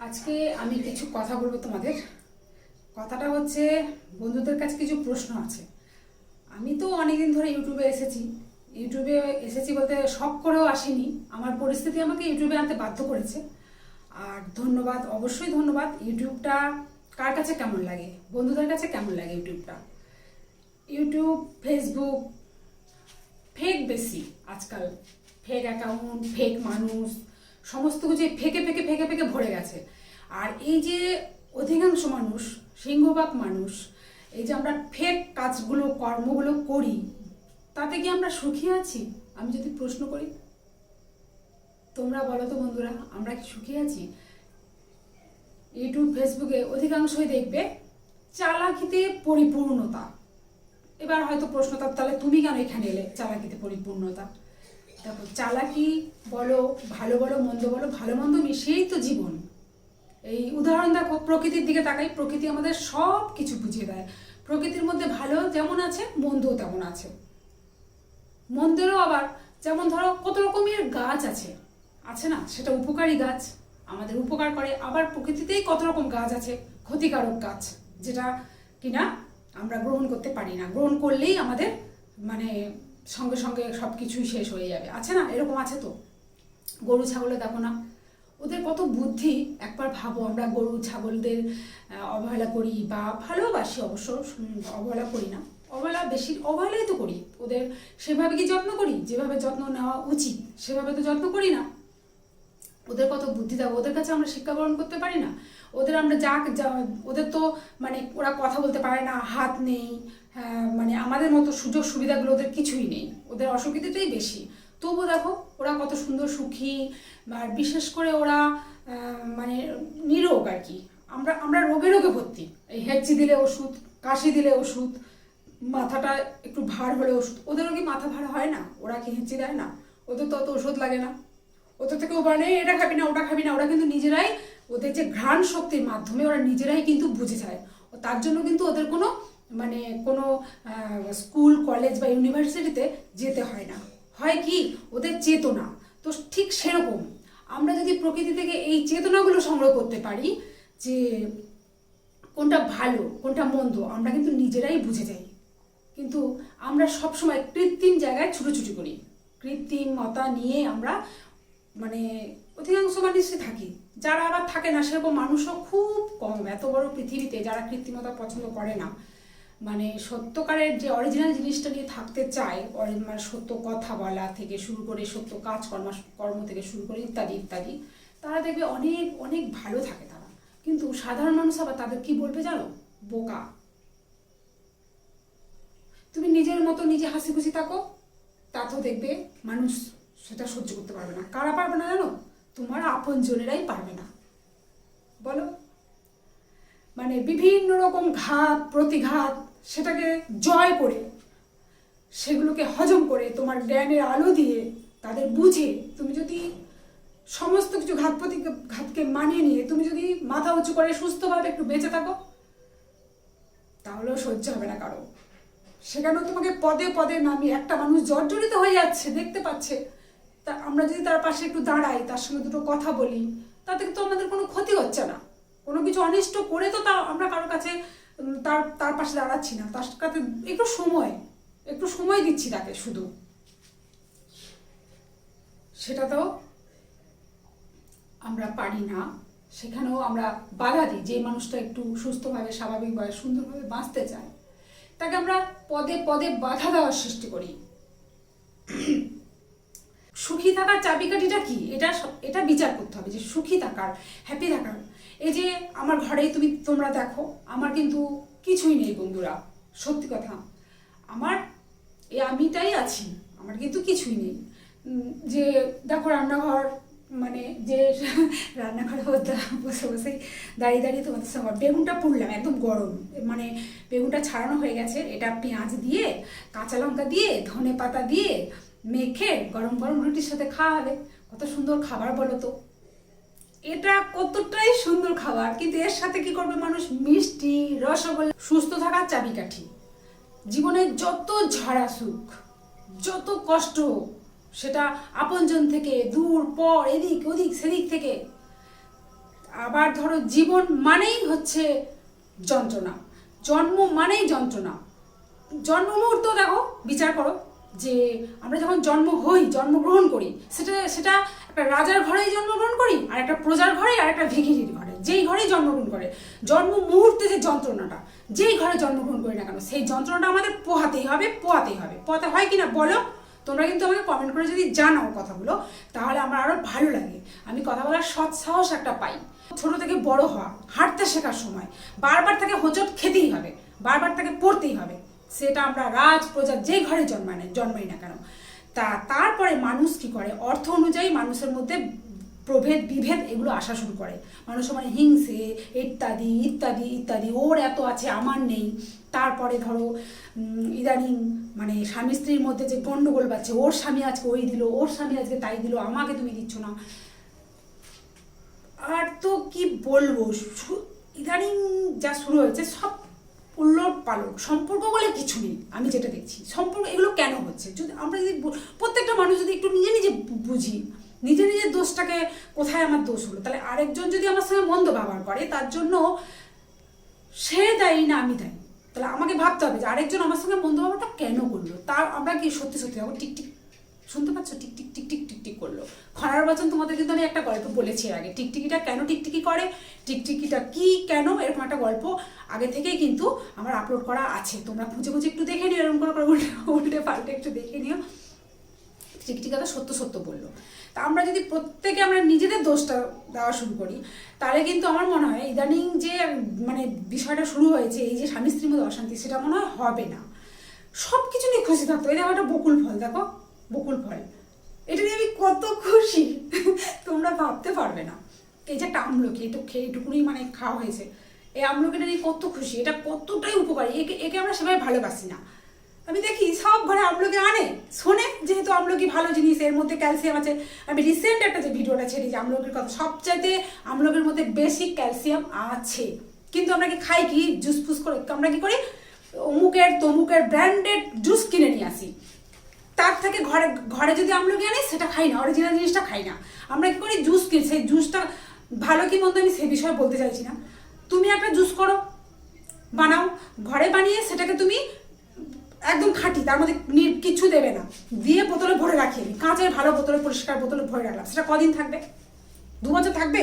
আজকে আমি কিছু কথা বলব তোমাদের। কথাটা হচ্ছে, বন্ধুদের কাছে কিছু প্রশ্ন আছে। আমি তো অনেকদিন ধরে ইউটিউবে এসেছি। ইউটিউবে এসেছি বলতে শখ করেও আসিনি। আমার পরিস্থিতি আমাকে ইউটিউবে আনতে বাধ্য করেছে। আর ধন্যবাদ, অবশ্যই ধন্যবাদ। ইউটিউবটা কার কাছে কেমন লাগে? বন্ধুদের কাছে কেমন লাগে ইউটিউবটা? ইউটিউব, ফেসবুক ফেক বেশি আজকাল। ফেক অ্যাকাউন্ট ফেক মানুষ সমস্ত কিছু ফেকে ফেকে ফেকে ফেকে ভরে গেছে। আর এই যে অধিকাংশ মানুষ, সিংহভাগ মানুষ, এই যে আমরা ফেক কাজগুলো, কর্মগুলো করি, তাতে কি আমরা সুখী আছি? আমি যদি প্রশ্ন করি, তোমরা বলো তো বন্ধুরা, আমরা কি সুখী আছি? ইউটিউব, ফেসবুকে অধিকাংশই দেখবে চালাকিতে পরিপূর্ণতা। এবার হয়তো প্রশ্নটা, তাহলে তুমি কেন এখানে এলে চালাকিতে পরিপূর্ণতা? দেখো, চালাকি বলো, ভালো বলো, মন্দ বলো, ভালো মন্দ মিশিয়েই তো জীবন। এই উদাহরণ দেখো, প্রকৃতির দিকে তাকাই, প্রকৃতি আমাদের সব কিছু বুঝিয়ে দেয়। প্রকৃতির মধ্যে ভালো যেমন আছে, মন্দও তেমন আছে। মন্দেরও আবার যেমন ধরো, কত রকমের গাছ আছে। আছে না? সেটা উপকারী গাছ, আমাদের উপকার করে। আবার প্রকৃতিতেই কত রকম গাছ আছে, ক্ষতিকারক গাছ, যেটা কিনা আমরা গ্রহণ করতে পারি না। গ্রহণ করলেই আমাদের মানে সঙ্গে সঙ্গে সব কিছুই শেষ হয়ে যাবে। আছে না? এরকম আছে তো? গরু ছাগলে দেখো না? ওদের কত বুদ্ধি? একবার ভাবো আমরা গরু, ছাগলদের অবহেলা করি বা ভালোবাসি অবশ্য অবহেলা করি না। অবহেলা বেশি, অবহেলাই তো করি। ওদের সেভাবে কি যত্ন করি? যেভাবে যত্ন নেওয়া উচিত, সেভাবে তো যত্ন করি না। ওদের কত বুদ্ধি দেবো? ওদের কাছে আমরা শিক্ষা গ্রহণ করতে পারি না? ওদের আমরা যা, ওদের তো মানে ওরা কথা বলতে পারে না, হাত নেই মানে আমাদের মতো সুযোগ সুবিধাগুলো ওদের কিছুই নেই। ওদের অসুবিধাটাই বেশি। তবু দেখো, ওরা কত সুন্দর সুখী, আর বিশেষ করে ওরা মানে নিরোগ আর কি। আমরা আমরা রোগে রোগে ভর্তি। এই হেঁচি দিলে ওষুধ, কাশি দিলে ওষুধ, মাথাটা একটু ভার হলে ওষুধ। ওদেরও কি মাথা ভার হয় না? ওরা কি হেঁচি দেয় না? ওদের তো অত ওষুধ লাগে না। ওদের থেকে ও মানে এটা খাবি না, ওটা খাবি না। ওরা কিন্তু নিজেরাই ওদের যে ঘ্রাণ শক্তির মাধ্যমে ওরা নিজেরাই কিন্তু বুঝে যায়। তার জন্য কিন্তু ওদের কোনো মানে কোনো স্কুল, কলেজ বা ইউনিভার্সিটিতে যেতে হয় না। হয় কি? ওদের চেতনা। তো ঠিক সেরকম। আমরা যদি প্রকৃতি থেকে এই চেতনাগুলো সংগ্রহ করতে পারি যে কোনটা ভালো, কোনটা মন্দ, আমরা কিন্তু নিজেরাই বুঝে যাই। কিন্তু আমরা সবসময় কৃত্রিম জায়গায় ছুটোছুটি করি। কৃত্রিমতা নিয়ে আমরা মানে অধিকাংশ মানুষই থাকি। যারা আবার থাকে না, সেরকম মানুষও খুব কম। এত বড় পৃথিবীতে যারা কৃত্রিমতা পছন্দ করে না মানে সত্যকারের যে অরিজিনাল জিনিসটা নিয়ে থাকতে চায় মানে সত্য কথা বলা থেকে শুরু করে সত্য কাজ কর্ম থেকে শুরু করে ইত্যাদি ইত্যাদি, তারা দেখবে অনেক অনেক ভালো থাকে তারা। কিন্তু সাধারণ মানুষ আবার তাদের কি বলবে জানো? বোকা। তুমি নিজের মতো নিজে হাসি খুশি থাকো তাতেও দেখবে মানুষ সেটা সহ্য করতে পারবে না। কারা পারবে না জানো? তোমার আপন জনেরাই পারবে না। বলো? মানে বিভিন্ন রকম ঘাত, প্রতিঘাত সেটাকে জয় করে, সেগুলোকে হজম করে, তোমার জ্ঞানের আলো দিয়ে তাদের বুঝে, তুমি যদি সমস্ত কিছু ঘাত প্রতি ঘাতকে মানিয়ে নিয়ে, তুমি যদি মাথা উঁচু করে সুস্থভাবে একটু বেঁচে থাকো, তাহলেও সহ্য হবে না কারও। সেখানেও তোমাকে পদে পদে নামিয়ে একটা মানুষ জর্জরিত হয়ে যাচ্ছে, দেখতে পাচ্ছে। তা আমরা যদি তার পাশে একটু দাঁড়াই, তার সঙ্গে দুটো কথা বলি, তাতে তো আমাদের কোনো ক্ষতি হচ্ছে না। কোনো কিছু অনিষ্ট করে তো তা আমরা কারোর কাছে তার তার পাশে দাঁড়াচ্ছি না। তার কাছে একটু সময় একটু সময় দিচ্ছি তাকে শুধু। সেটা তো আমরা পারি না। সেখানেও আমরা বাধা দিই। যে মানুষটা একটু সুস্থভাবে, স্বাভাবিকভাবে, সুন্দরভাবে বাঁচতে চায়, তাকে আমরা পদে পদে বাধা দেওয়ার সৃষ্টি করি। সুখী থাকার চাবিকাঠিটা কি? এটা এটা বিচার করতে হবে যে সুখী থাকার হ্যাপি থাকার এই যে আমার ঘরে তুমি তোমরা দেখো, আমার কিন্তু কিছুই নেই বন্ধুরা, সত্যি কথা। আমার এই আমিটাই আছি, আমার কিন্তু কিছুই নেই। যে দেখো রান্নাঘর মানে যে রান্নাঘরে বসে- বসে বসেই দাঁড়িয়ে দাঁড়িয়ে তোমাদের সঙ্গে বেগুনটা পুড়লাম, একদম গরম। মানে বেগুনটা ছাড়ানো হয়ে গেছে, এটা পেঁয়াজ দিয়ে, কাঁচা লঙ্কা দিয়ে, ধনে পাতা দিয়ে মেখে গরম গরম রুটির সাথে খাওয়া হবে। কত সুন্দর খাবার বলো তো। এটা কতটাই সুন্দর খাবার, কিন্তু এর সাথে কি করবে মানুষ? মিষ্টি, রসগোল্লা, সুস্থ থাকার চাবিকাঠি। জীবনের যত ঝরা সুখ, যত কষ্ট সেটা আপনজন থেকে দূর, পর, এদিক, ওদিক, সেদিক থেকে। আবার ধরো, জীবন মানেই হচ্ছে যন্ত্রণা। জন্ম মানেই যন্ত্রণা। জন্ম মুহূর্ত দেখো, বিচার করো। যে আমরা যখন জন্ম হই, জন্মগ্রহণ করি, সেটা সেটা একটা রাজার ঘরেই জন্মগ্রহণ করি, আর একটা প্রজার ঘরে আর একটা ভিখিরির ঘরে। যেই ঘরেই জন্মগ্রহণ করে, জন্ম মুহূর্তে যে যন্ত্রণাটা, যেই ঘরে জন্মগ্রহণ করি না কেন, সেই যন্ত্রণাটা আমাদের পোহাতেই হবে পোহাতেই হবে। পোহাতে হয় কি না বলো? তোমরা কিন্তু আমাকে কমেন্ট করে যদি জানাও কথাগুলো, তাহলে আমার আরও ভালো লাগে। আমি কথা বলার সৎ সাহস একটা পাই। ছোট থেকে বড় হওয়া, হাঁটতে শেখার সময়, বারবার তাকে হোঁচট খেতেই হবে, বারবার তাকে পড়তেই হবে। সেটা আমরা রাজ প্রজা যে ঘরে জন্মাই না জন্মাই না কেন? তা তারপরে মানুষ কি করে? অর্থ অনুযায়ী মানুষের মধ্যে প্রভেদ, বিভেদ এগুলো আসা শুরু করে। মানুষের মানে হিংসে, ইত্যাদি ইত্যাদি ইত্যাদি, ওর এত আছে, আমার নেই। তারপরে ধরো ইদানিং মানে স্বামী স্ত্রীর মধ্যে যে গন্ডগোল বাড়ছে, ওর স্বামী আজকে ওই দিল, ওর স্বামী আজকে তাই দিল, আমাকে তুমি দিচ্ছ না। আর তো কি বলব? ইদানিং যা শুরু হয়েছে, সব পালট সম্পর্ক বলে কিছু নেই, আমি যেটা দেখছি। সম্পর্ক, এগুলো কেন হচ্ছে? যদি আমরা যদি প্রত্যেকটা মানুষ যদি একটু নিজে নিজে বুঝি, নিজে নিজের দোষটাকে কোথায় আমার দোষ হলো? তাহলে আরেকজন যদি আমার সঙ্গে মন্দ ব্যবহার করে, তার জন্য সে দায়ী না আমি দায়ী। তাহলে আমাকে ভাবতে হবে যে আরেকজন আমার সঙ্গে মন্দ ব্যবহারটা কেন করল? তার আমরা কি সত্যি সত্যি ভাবো টিক টিক। শুনতে পাচ্ছ? টিক টিক টিক টিক টিক টিক করল। খরার বচন তোমাদের কিন্তু আমি একটা গল্প বলেছি এর আগে। টিকটিকিটা কেন টিকটিকি করে? টিকটিকিটা কি কেন? এরকম একটা গল্প আগে থেকেই কিন্তু আমার আপলোড করা আছে। তোমরা খুঁজে খুঁজে একটু দেখে নিও, এরকম করে উল্টে উল্টে পাল্টে একটু দেখে নিও। টিকটিকাটা সত্য সত্য বলল। তা আমরা যদি প্রত্যেকে আমরা নিজেদের দোষটা দেওয়া শুরু করি, তাহলে কিন্তু আমার মনে হয় ইদানিং যে মানে বিষয়টা শুরু হয়েছে, এই যে স্বামী স্ত্রীর মধ্যে অশান্তি, সেটা মনে হয় হবে না। সব কিছু নিয়ে খুশি থাকতো দেখো একটা বকুল ফল, দেখো। বকুল ফল। এটা নিয়ে আমি কত খুশি। তোমরা ভাবতে পারবে না। এই যে একটা আমলকি এটা খেয়ে এটুকুনি মানে খাওয়া হয়েছে। এই আমলকিটা নিয়ে কত খুশি, এটা কতটাই উপকারী। একে একে আমরা সবাই ভালোবাসি না। আমি দেখি সব ঘরে আমলকি আনে। শোনে যেহেতু আমলকি ভালো জিনিস, এর মধ্যে ক্যালসিয়াম আছে। আমি রিসেন্ট একটা যে ভিডিওটা ছেড়ে যে আমলকির কথা। সবচাইতে আমলকির মধ্যে বেশি ক্যালসিয়াম আছে। কিন্তু আমরা কি খাই কি? জুস ফুস করে, আমরা কি করি? অমুকের তমুকের ব্র্যান্ডেড জুস কিনে নিয়ে আসি। তার থেকে ঘরে ঘরে যদি আমলকি আনি, সেটা খাই না অরিজিনাল জিনিসটা খাই না। আমরা কি করি? জুস কিনি সেই জুসটা ভালো কি মন্দ আমি সে বিষয়ে বলতে চাইছি না। তুমি একটা জুস করো, বানাও, ঘরে বানিয়ে সেটাকে তুমি একদম খাঁটি, তার মধ্যে কিচ্ছু দেবে না। দিয়ে বোতলে ভরে রাখি আমি কাঁচের ভালো বোতলে, পরিষ্কার বোতলে ভরে রাখলাম। সেটা কদিন থাকবে? দু বছর থাকবে?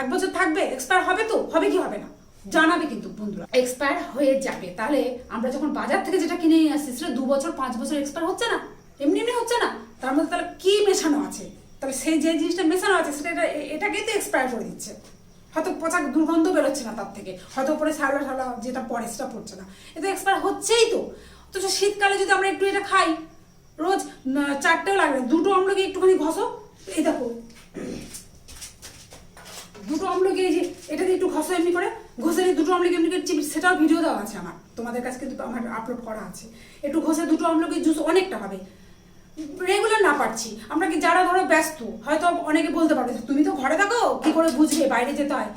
এক বছর থাকবে? এক্সপায়ার হবে তো? হবে কি হবে না? জানাবে কিন্তু বন্ধুরা। এক্সপায়ার হয়ে যাবে। তাহলে আমরা যখন বাজার থেকে যেটা কিনে নিয়ে আসছি, সেটা দু বছর, পাঁচ বছর এক্সপায়ার হচ্ছে না? এমনি এমনি হচ্ছে না? তার মধ্যে তাহলে কি মেশানো আছে? তাহলে সেই যে জিনিসটা মেশানো আছে, সেটা এটা- এটাকেই তো এক্সপায়ার করে দিচ্ছে। হয়তো পচা দুর্গন্ধ বেরোচ্ছে না তার থেকে। হয়তো উপরে সালা সালা যেটা পরে, সেটা পড়ছে না। এটা এক্সপায়ার হচ্ছেই তো। অথচ শীতকালে যদি আমরা একটু এটা খাই, রোজ চারটেও লাগবে না। দুটো আমলকি একটুখানি ঘষো? এই দেখো। দুটো আমলকি এই যে, এটা দিয়ে একটু ঘষো এমনি করে? ঘষে নিয়ে দুটো আমলকি এমনি করে চিপি সেটাও ভিডিও দেওয়া আছে আমার। তোমাদের কাছে কিন্তু আমার আপলোড করা আছে। একটু ঘষে দুটো আমলকি জুস অনেকটা হবে। রেগুলার না পারছি। আমরা কি যারা ধরো ব্যস্ত, হয়তো অনেকে বলতে পারবে তুমি তো ঘরে থাকো? কি করে বুঝবে? বাইরে যেতে হয়।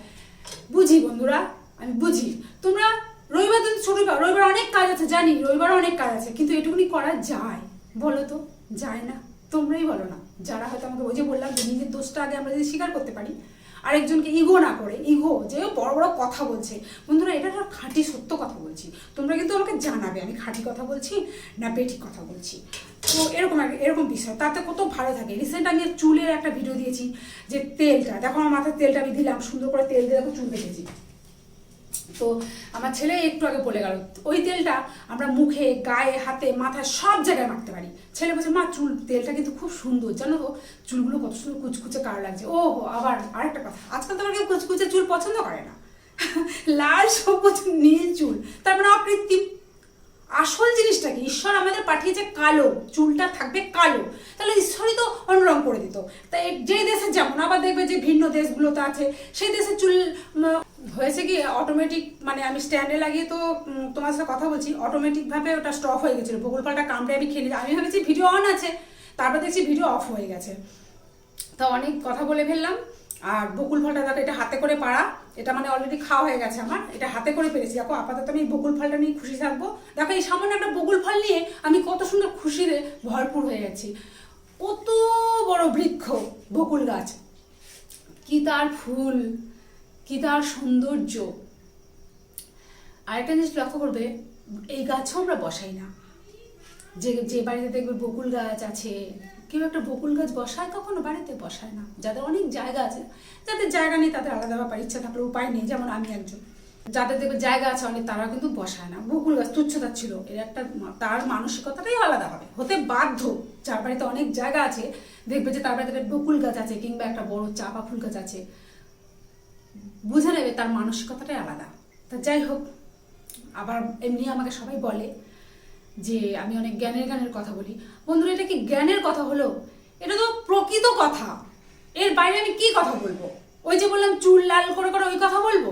বুঝি বন্ধুরা, আমি বুঝি। তোমরা রবিবার দিন ছুটি রবিবার অনেক কাজ আছে, জানি, রবিবার অনেক কাজ আছে, কিন্তু এটুকুনি করা যায়। বলো তো, যায় না? তোমরাই বলো না। যারা হয়তো আমাকে ওই যে বললাম যে, নিজের দোষটা আগে আমরা যদি স্বীকার করতে পারি আরেকজনকে ইগো না করে ইগো যে বড় বড় কথা বলছে। বন্ধুরা, এটা একটা খাঁটি সত্য কথা বলছি। তোমরা কিন্তু আমাকে জানাবে, আমি খাঁটি কথা বলছি না পেটি কথা বলছি। তো এরকম এরকম বিষয়। তাতে কত ভালো থাকে। রিসেন্ট আমি চুলের একটা ভিডিও দিয়েছি যে তেলটা, দেখো আমার মাথায় তেলটা আমি দিলাম, সুন্দর করে তেল দিয়ে দেখো চুল বেঁধেছি তো আমার ছেলে একটু আগে বলে গেল, ওই তেলটা আমরা মুখে, গায়ে, হাতে, মাথায় সব জায়গায় মাখতে পারি। ছেলে বলছে, মা, চুল, তেলটা কিন্তু খুব সুন্দর, জানো তো? চুলগুলো কত সুন্দর কুচকুচে কালো লাগছে। ও আবার আরেকটা কথা, আজকাল তো আমার কেউ কুচকুচে চুল পছন্দ করে না। লাল, সবুজ, নীল চুল তারপরে মানে অকৃত্রিম আসল জিনিসটা কি? ঈশ্বর আমাদের পাঠিয়েছে কালো, চুলটা থাকবে কালো। তাহলে ঈশ্বরই তো অন্যরং করে দিত। তাই যে দেশে যেমন, আবার দেখবে যে ভিন্ন দেশগুলোতে আছে, সেই দেশের চুল হয়েছে কি অটোমেটিক মানে আমি স্ট্যান্ডে লাগিয়ে তো তোমার সাথে কথা বলছি অটোমেটিকভাবে ওটা স্টপ হয়ে গেছিল। বকুল ফলটা কামড়ে আমি নিলাম। আমি ভেবেছি ভিডিও অন আছে, তারপর দেখছি ভিডিও অফ হয়ে গেছে। তা অনেক কথা বলে ফেললাম। আর বকুল ফলটা দেখো, এটা হাতে করে পাড়া। এটা মানে অলরেডি খাওয়া হয়ে গেছে আমার, এটা হাতে করে পেরেছি। দেখো, আপাতত আমি বকুল ফলটা নিয়ে খুশি থাকব। দেখো, এই সামান্য একটা বকুল ফল নিয়ে আমি কত সুন্দর খুশিরে ভরপুর হয়ে গেছি। কত বড় বৃক্ষ, বকুল গাছ। কি তার ফুল, কি তার সৌন্দর্য। আরেকটা জিনিস লক্ষ্য করবে, এই গাছও আমরা বসাই না। যে যে বাড়িতে দেখবে বকুল গাছ আছে, কেউ একটা বকুল গাছ বসায়, কখনো বাড়িতে বসায় না। যাদের অনেক জায়গা আছে যাদের জায়গা নেই তাদের আলাদা ব্যাপার, ইচ্ছা থাকলে উপায় নেই, যেমন আমি একজন। যাদের দেখবে জায়গা আছে অনেক তারা কিন্তু বসায় না। বকুল গাছ, তুচ্ছতা ছিল, এর একটা তার মানসিকতাটাই আলাদা হবে। হতে বাধ্য, যার বাড়িতে অনেক জায়গা আছে, দেখবে যে তার বাড়িতে বকুল গাছ আছে, কিংবা একটা বড় চাপা ফুল গাছ আছে। বুঝে নেবে তার মানসিকতাটাই আলাদা। তা যাই হোক, আবার এমনি আমাকে সবাই বলে যে, আমি অনেক জ্ঞানের জ্ঞানের কথা বলি। বন্ধুরা, এটা কি জ্ঞানের কথা হলো? এটা তো প্রকৃত কথা। এর বাইরে আমি কি কথা বলব? ওই যে বললাম, চুল লাল করে করে ওই কথা বলব?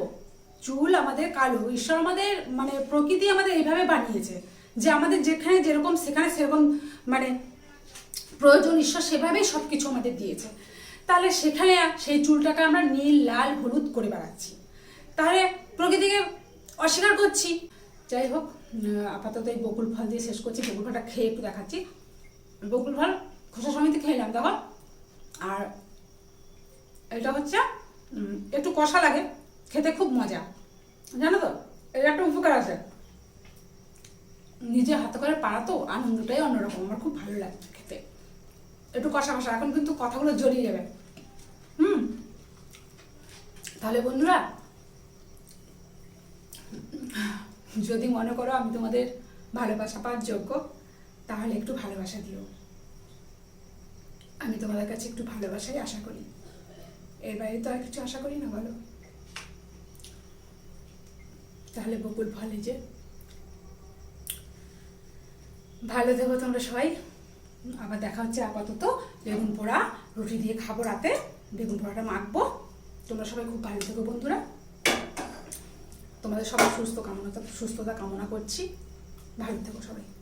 চুল আমাদের কালো, ঈশ্বর আমাদের মানে প্রকৃতি আমাদের এইভাবে বানিয়েছে যে আমাদের যেখানে যেরকম, সেখানে সেরকম মানে প্রয়োজন, ঈশ্বর সেভাবেই সব কিছু আমাদের দিয়েছে। তাহলে সেখানে সেই চুলটাকে আমরা নীল, লাল, হলুদ করে বেড়াচ্ছি তাহলে প্রকৃতিকে অস্বীকার করছি। যাই হোক আপাতত এই বকুল ফল দিয়ে শেষ করছি। বকুল ফলটা খেয়ে একটু দেখাচ্ছি। বকুল ফল খোসা সমিতি খেলাম, দেখো। আর এটা হচ্ছে একটু কষা লাগে, খেতে খুব মজা। জানো তো, এর একটা উপকার আছে। নিজে হাতে করে পারা তো, আনন্দটাই অন্যরকম, আমার খুব ভালো লাগে খেতে। একটু কষা কষা, এখন কিন্তু কথাগুলো জড়িয়ে যাবে। হুম? তাহলে বন্ধুরা, যদি মনে করো আমি তোমাদের ভালোবাসা পাওয়ার যোগ্য, তাহলে একটু ভালোবাসা দিও। আমি তোমাদের কাছে একটু ভালোবাসাই আশা করি। এর বাইরে তো আর কিছু আশা করি না, বলো। তাহলে বকুল ফলে যে, ভালো থেকো তোমরা সবাই। আবার দেখা হচ্ছে আপাতত বেগুন পোড়া, রুটি দিয়ে খাব রাতে। বেগুন পোড়াটা মাখবো। তোমরা সবাই খুব ভালো থেকো বন্ধুরা। তোমাদের সবাই সুস্থ কামনা, সুস্থতা কামনা করছি। ভালো থেকো সবাই।